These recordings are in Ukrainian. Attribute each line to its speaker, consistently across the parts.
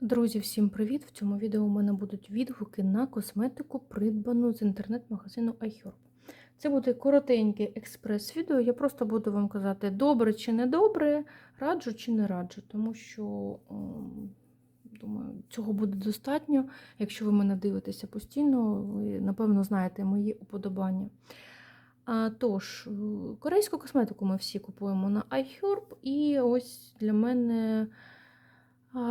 Speaker 1: Друзі, всім привіт! В цьому відео у мене будуть відгуки на косметику, придбану з інтернет-магазину iHerb. Це буде коротеньке експрес-відео. Я просто буду вам казати, добре чи не добре, раджу чи не раджу, тому що, ем, думаю, цього буде достатньо. Якщо ви мене дивитеся постійно, ви, напевно, знаєте мої уподобання. А, Тож, е, корейську косметику ми всі купуємо на iHerb, і ось для мене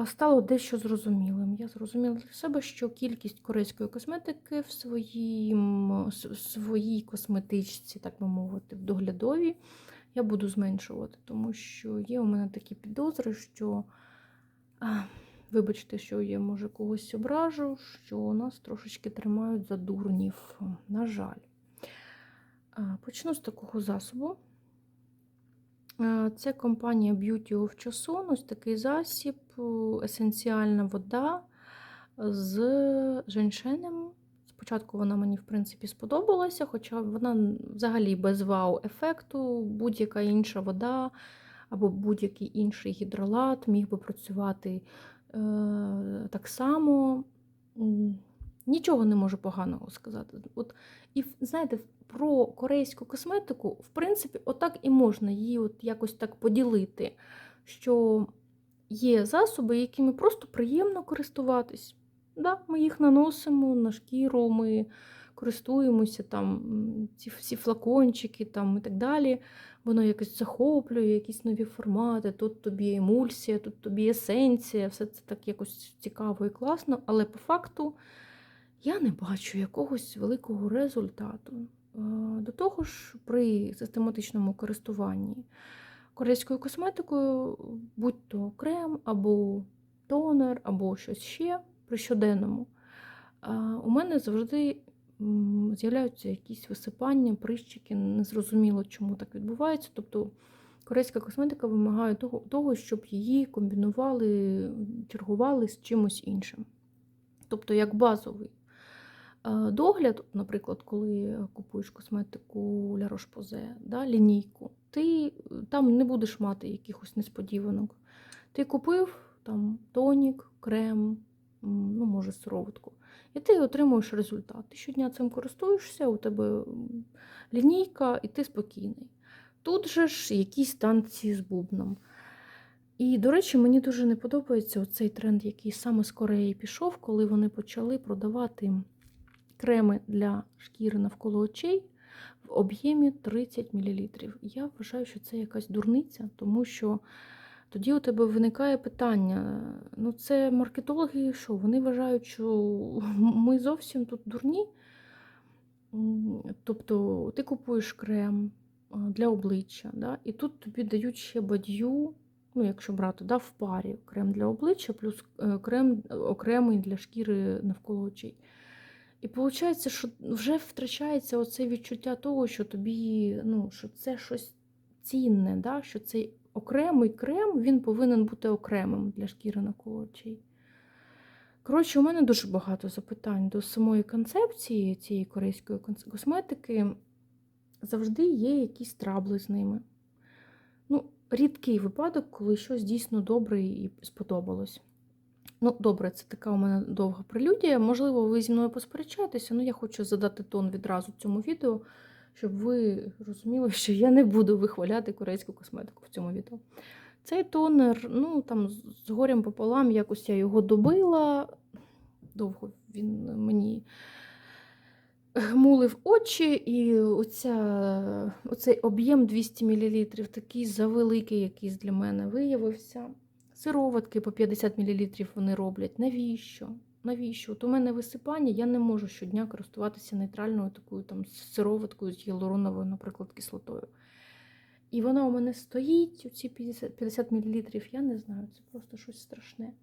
Speaker 1: стало дещо зрозумілим. Я зрозуміла для себе, що кількість корейської косметики в своїм, с- своїй косметичці, так би мовити, в доглядовій, я буду зменшувати, тому що є у мене такі підозри, що, вибачте, що я може когось ображу, що нас трошечки тримають за дурнів, на жаль. Почну з такого засобу. Е, Це компанія Beauty of Chosun, ось такий засіб, е, есенціальна вода з женьшенем. Спочатку вона мені, в принципі, сподобалася, хоча вона взагалі без вау-ефекту, будь-яка інша вода або будь-який інший гідролат міг би працювати е, так само. Нічого не можу поганого сказати. От, і знаєте, про корейську косметику, в принципі, отак і можна її от якось так поділити, що є засоби, якими просто приємно користуватись. Да, Ми їх наносимо на шкіру, ми користуємося там, ці всі флакончики там, і так далі. Воно якось захоплює, якісь нові формати. Тут тобі емульсія, тут тобі есенція, все це так якось цікаво і класно, але по факту я не бачу якогось великого результату. Е, До того ж, при систематичному користуванні корейською косметикою, будь то крем або тонер, або щось ще при щоденному, е, у мене завжди з'являються якісь висипання, прищики, незрозуміло, чому так відбувається. Тобто корейська косметика вимагає того, того щоб її комбінували, чергували з чимось іншим. Тобто, як базовий догляд, наприклад, коли купуєш косметику La Roche-Posay, да, лінійку, ти е, там не будеш мати якихось несподіванок. Ти купив там тонік, крем, ну, може, сироватку, і ти отримуєш результат. Ти щодня цим користуєшся, у тебе лінійка, і ти спокійний. Тут же ж якісь танці з бубном. І, до речі, мені дуже не подобається цей тренд, який саме з Кореї пішов, коли вони почали продавати креми для шкіри навколо очей в об'ємі 30 мл. Я вважаю, що це якась дурниця, тому що тоді у тебе виникає питання: ну це маркетологи, що вони вважають, що ми зовсім тут дурні. Тобто ти купуєш крем для обличчя, да, і тут тобі дають ще бадью, ну, якщо брати да, в парі крем для обличчя, плюс е, крем окремий для шкіри навколо очей. І виходить, що вже втрачається оце відчуття того, що тобі, ну, що це щось цінне, да? що цей окремий крем він повинен бути окремим для шкіри навколо очей. Коротше, у мене дуже багато запитань до самої концепції цієї корейської косметики. Завжди є якісь трабли з ними. Ну, рідкий випадок, коли щось дійсно добре і сподобалось. Ну, добре, це така у мене довга прелюдія. Можливо, ви зі мною посперечаєтеся, але я хочу задати тон відразу цьому відео, щоб ви розуміли, що я не буду вихваляти корейську косметику в цьому відео. Цей тонер, ну там з- з горем пополам, якось я його добила. Довго він мені мулив очі, і оця, оцей об'єм 200 мл такий завеликий якийсь для мене виявився. Сироватки по 50 мл вони роблять. Навіщо? Навіщо? От у мене висипання, я не можу щодня користуватися нейтральною такою там сироваткою з гіалуроновою, наприклад, кислотою. І вона у мене стоїть, оці 50, 50 мл, я не знаю, це просто щось страшне.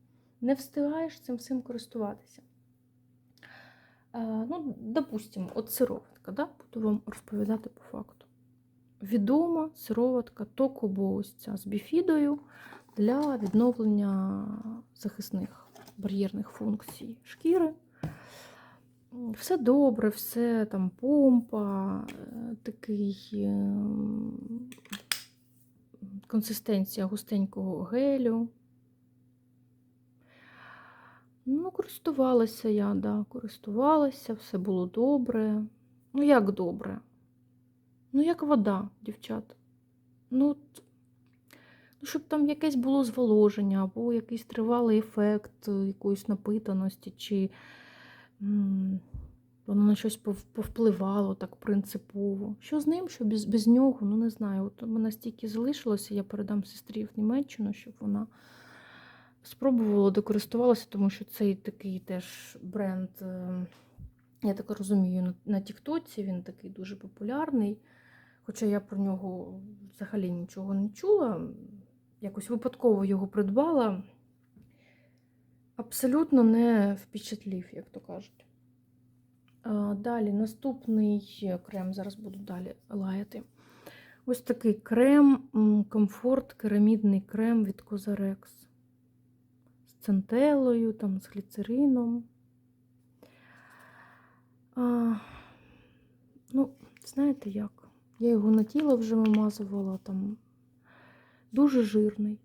Speaker 1: Не встигаєш цим всім користуватися. Е, ну, допустимо, от сироватка, да? буду вам розповідати по факту. Відома сироватка Токобо ось ця з біфідою для відновлення захисних бар'єрних функцій шкіри. Все добре, все там помпа, е, такий ем, консистенція густенького гелю. Ну, користувалася я, да, користувалася, все було добре. Ну, як добре? Ну, як вода, дівчат. Ну, от, щоб там якесь було зволоження, або якийсь тривалий ефект е, якоїсь напитаності, чи воно на щось повпливало так принципово. Що з ним, що без, без нього, ну не знаю. От мене стільки залишилося, я передам сестрі в Німеччину, щоб вона спробувала докористувалася, тому що цей такий теж бренд, е, я так розумію, на Тіктоці він такий дуже популярний. Хоча я про нього взагалі нічого не чула, якось випадково його придбала. Абсолютно не впечатлів, як то кажуть. Далі наступний крем, зараз буду далі лаяти. Ось такий крем, комфорт, керамідний крем від Cosrx. З центелою, там, з гліцерином. А, ну, знаєте як? Я його на тіло вже вимазувала там. Дуже жирний.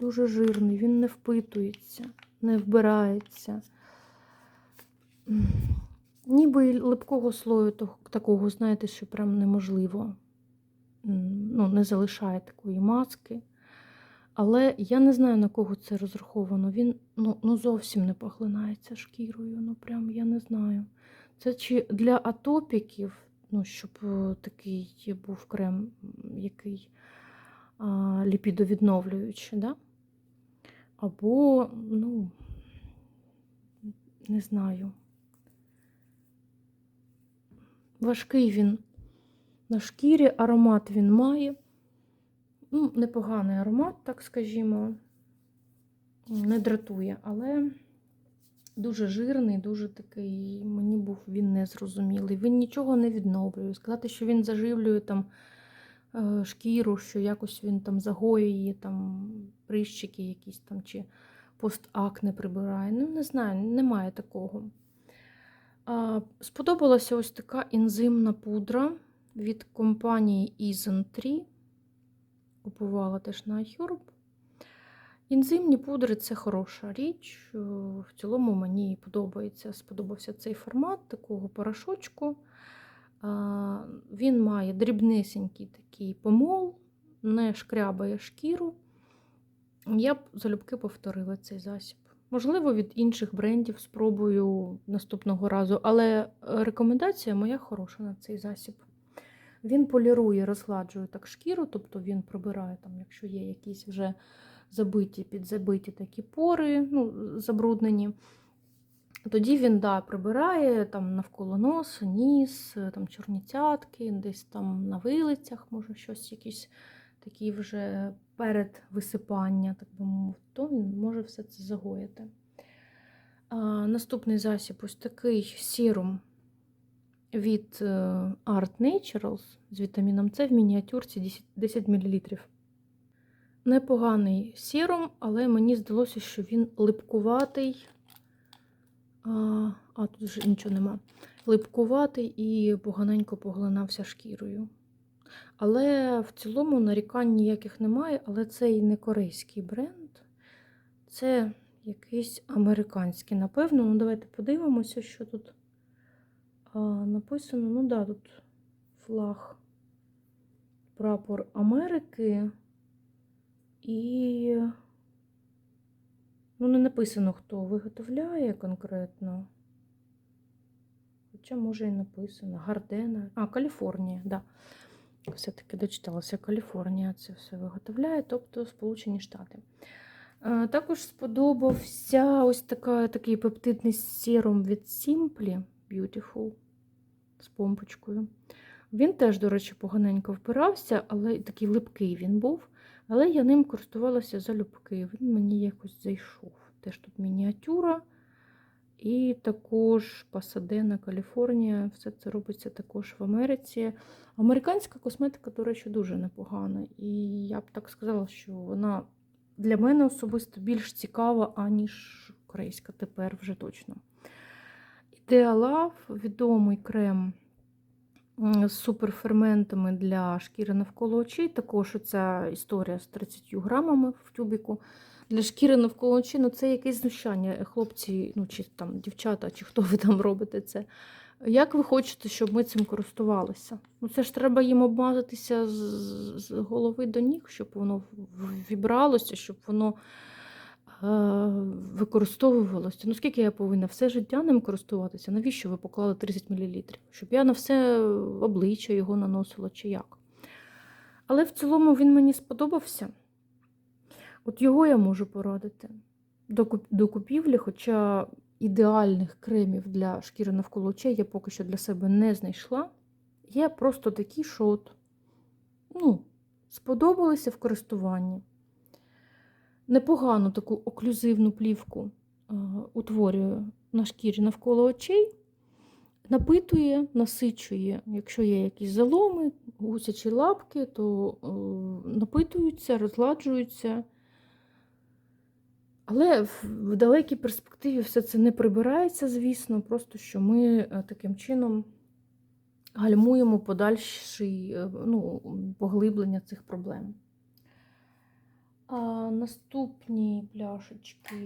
Speaker 1: Дуже жирний, він не впитується, не вбирається. Ніби липкого слою такого, знаєте, що прям неможливо. Ну, не залишає такої маски. Але я не знаю, на кого це розраховано. Він ну, ну зовсім не поглинається шкірою. Ну, прям я не знаю. Це чи для атопіків, ну, щоб е, такий був крем, який а, ліпідовідновлюючий, да? або, ну, не знаю. Важкий він на шкірі, аромат він має. Ну, непоганий аромат, так скажімо, не дратує, але дуже жирний, дуже такий, мені був він незрозумілий. Він нічого не відновлює. Сказати, що він заживлює там шкіру, що якось він там загоює там прищики якісь там чи постакне прибирає. Ну, не знаю, немає такого. Сподобалася ось така ензимна пудра від компанії Isentry. Купувала теж на iHerb. Ензимні пудри це хороша річ. Е, В цілому мені подобається, сподобався цей формат такого порошочку. Він має дрібнисенький такий помол, не шкрябає шкіру. Я б залюбки повторила цей засіб. Можливо, від інших брендів спробую наступного разу, але рекомендація моя хороша на цей засіб. Він полірує, розгладжує так шкіру, тобто він прибирає, там, якщо є якісь вже забиті, підзабиті такі пори, ну, забруднені. Тоді він да, прибирає там навколо носа, ніс, там чорні десь там на вилицях, може щось якісь такі вже перед висипання, так би мовити, то він може все це загоїти. А, наступний засіб ось такий сірум від е, Art Naturals з вітаміном С в мініатюрці 10, 10 мл. Непоганий сірум, але мені здалося, що він липкуватий. А, тут вже нічого нема. Липкуватий і поганенько поглинався шкірою. Але в цілому нарікань ніяких немає, але це і не корейський бренд, це якийсь американський, напевно. Ну, давайте подивимося, що тут а, написано. Ну, да, тут флаг, прапор Америки. І ну, не написано, хто виготовляє конкретно. Хоча, може, і написано. Гардена. А, Каліфорнія, так. Да. Все-таки дочиталася Каліфорнія, це все виготовляє, тобто Сполучені Штати. Також сподобався ось така, такий пептидний сірум від Simply Beautiful з помпочкою. Він теж, до речі, поганенько впирався, але такий липкий він був. Але я ним користувалася залюбки. Він мені якось зайшов. Теж тут мініатюра. І також Пасадена, Каліфорнія. Все це робиться також в Америці. Американська косметика, до речі, дуже непогана. І я б так сказала, що вона для мене особисто більш цікава, аніж корейська тепер вже точно. Ідеалав відомий крем суперферментами для шкіри навколо очей. Також ця історія з 30 грамами в тюбіку. для шкіри навколо очей, ну це якесь знущання. Хлопці, ну чи там дівчата, чи хто ви там робите це. Як ви хочете, щоб ми цим користувалися? Ну це ж треба їм обмазатися з, голови до ніг, щоб воно вібралося, щоб воно використовувалося. Ну скільки я повинна все життя ним користуватися? Навіщо ви поклали 30 мл? Щоб я на все обличчя його наносила чи як? Але в цілому він мені сподобався. От його я можу порадити до, купівлі, хоча ідеальних кремів для шкіри навколо очей я поки що для себе не знайшла. Є просто такі, що от, ну, сподобалися в користуванні. Непогану таку оклюзивну плівку е, утворює на шкірі навколо очей, напитує, насичує, якщо є якісь заломи, гусячі лапки, то е, напитуються, розладжуються. Але в далекій перспективі все це не прибирається, звісно, просто що ми е, таким чином гальмуємо подальший е, ну, поглиблення цих проблем. А наступні пляшечки,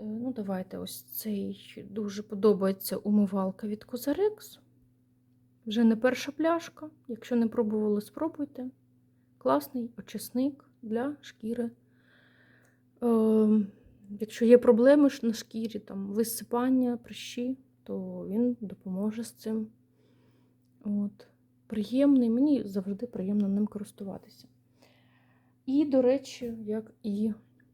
Speaker 1: е, ну давайте ось цей дуже подобається умивалка від Козарекс. Вже не перша пляшка. Якщо не пробували, спробуйте. Класний очисник для шкіри. Е, якщо є проблеми на шкірі, там висипання, прищі, то він допоможе з цим. От. Приємний, мені завжди приємно ним користуватися. І, до речі, як і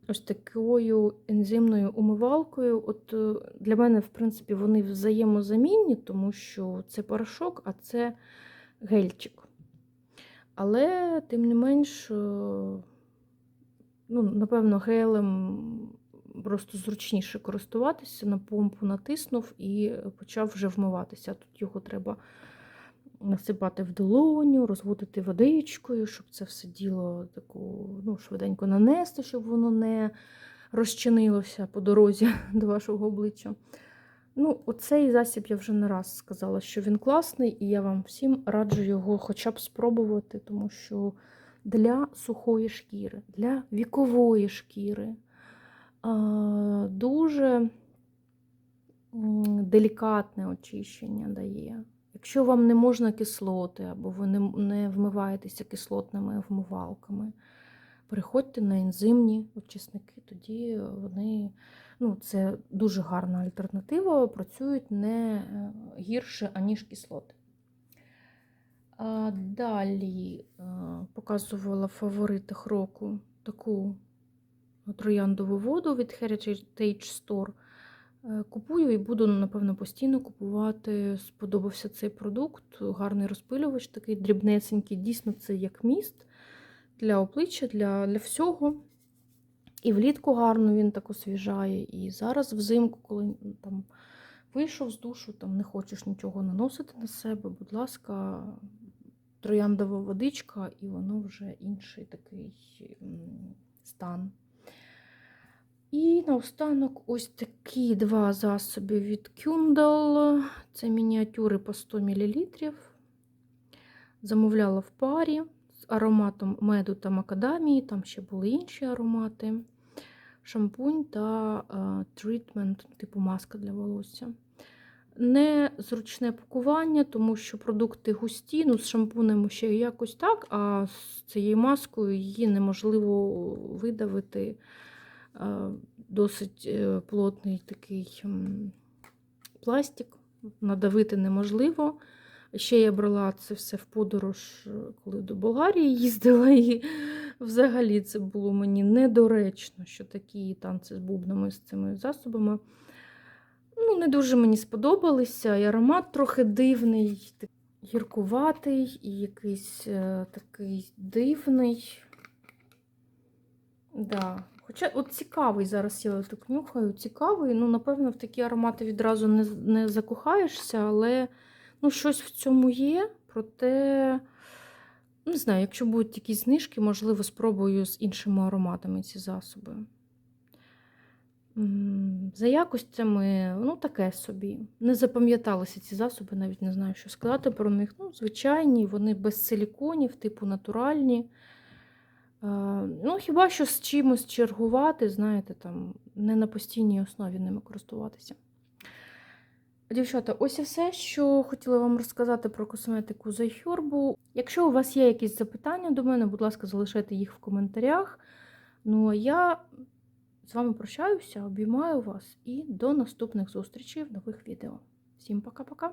Speaker 1: ось такою ензимною умивалкою. От е, для мене, в принципі, вони взаємозамінні, тому що це порошок, а це гельчик. Але, тим не менш, е, ну, напевно, гелем просто зручніше користуватися, на помпу натиснув і почав вже вмиватися. Тут його треба насипати в долоню, розводити водичкою, щоб це все діло таку, ну, швиденько нанести, щоб воно не розчинилося по дорозі до вашого обличчя. Ну, оцей засіб я вже не раз сказала, що він класний, і я вам всім раджу його хоча б спробувати, тому що для сухої шкіри, для вікової шкіри дуже делікатне очищення дає. Якщо вам не можна кислоти, або ви не, не вмиваєтеся кислотними вмивалками, переходьте на ензимні очисники, тоді вони, ну, це дуже гарна альтернатива, працюють не е, гірше, аніж кислоти. А далі е, показувала в фаворитах року таку трояндову воду від Heritage Store. Е, Купую і буду, напевно, постійно купувати. Сподобався цей продукт. Гарний розпилювач, такий дрібнесенький. Дійсно, це як міст для обличчя, для, для всього. І влітку гарно він так освіжає. І зараз взимку, коли там вийшов з душу, там не хочеш нічого наносити на себе, будь ласка, трояндова водичка, і воно вже інший такий стан. І наостанок ось такі два засоби від Kyndal. Це мініатюри по 100 мл. Замовляла в парі з ароматом меду та макадамії. Там ще були інші аромати. Шампунь та е, трітмент, типу маска для волосся. Незручне пакування, тому що продукти густі, ну з шампунем ще якось так, а з цією маскою її неможливо видавити. Е, Досить е, плотний такий пластик, надавити неможливо. Ще я брала це все в подорож, е, коли до Болгарії їздила, і взагалі це було мені недоречно, що такі танці з бубнами з цими засобами. Ну, не дуже мені сподобалися. І аромат трохи дивний, гіркуватий і якийсь такий дивний. Да. Хоча от цікавий зараз я так нюхаю, цікавий. Ну, напевно, в такі аромати відразу не, не закохаєшся, але ну, щось в цьому є. Проте, не знаю, якщо будуть якісь знижки, можливо, спробую з іншими ароматами ці засоби. За якостями, ну, таке собі. Не запам'яталися ці засоби, навіть не знаю, що сказати про них. Ну, звичайні, вони без силіконів, типу натуральні. Ну, хіба що з чимось чергувати, знаєте, там не на постійній основі ними користуватися. Дівчата, ось і все, що хотіла вам розказати про косметику з iHerb. Якщо у вас є якісь запитання до мене, будь ласка, залишайте їх в коментарях. Ну а я з вами прощаюся, обіймаю вас і до наступних зустрічей в нових відео. Всім пока-пока!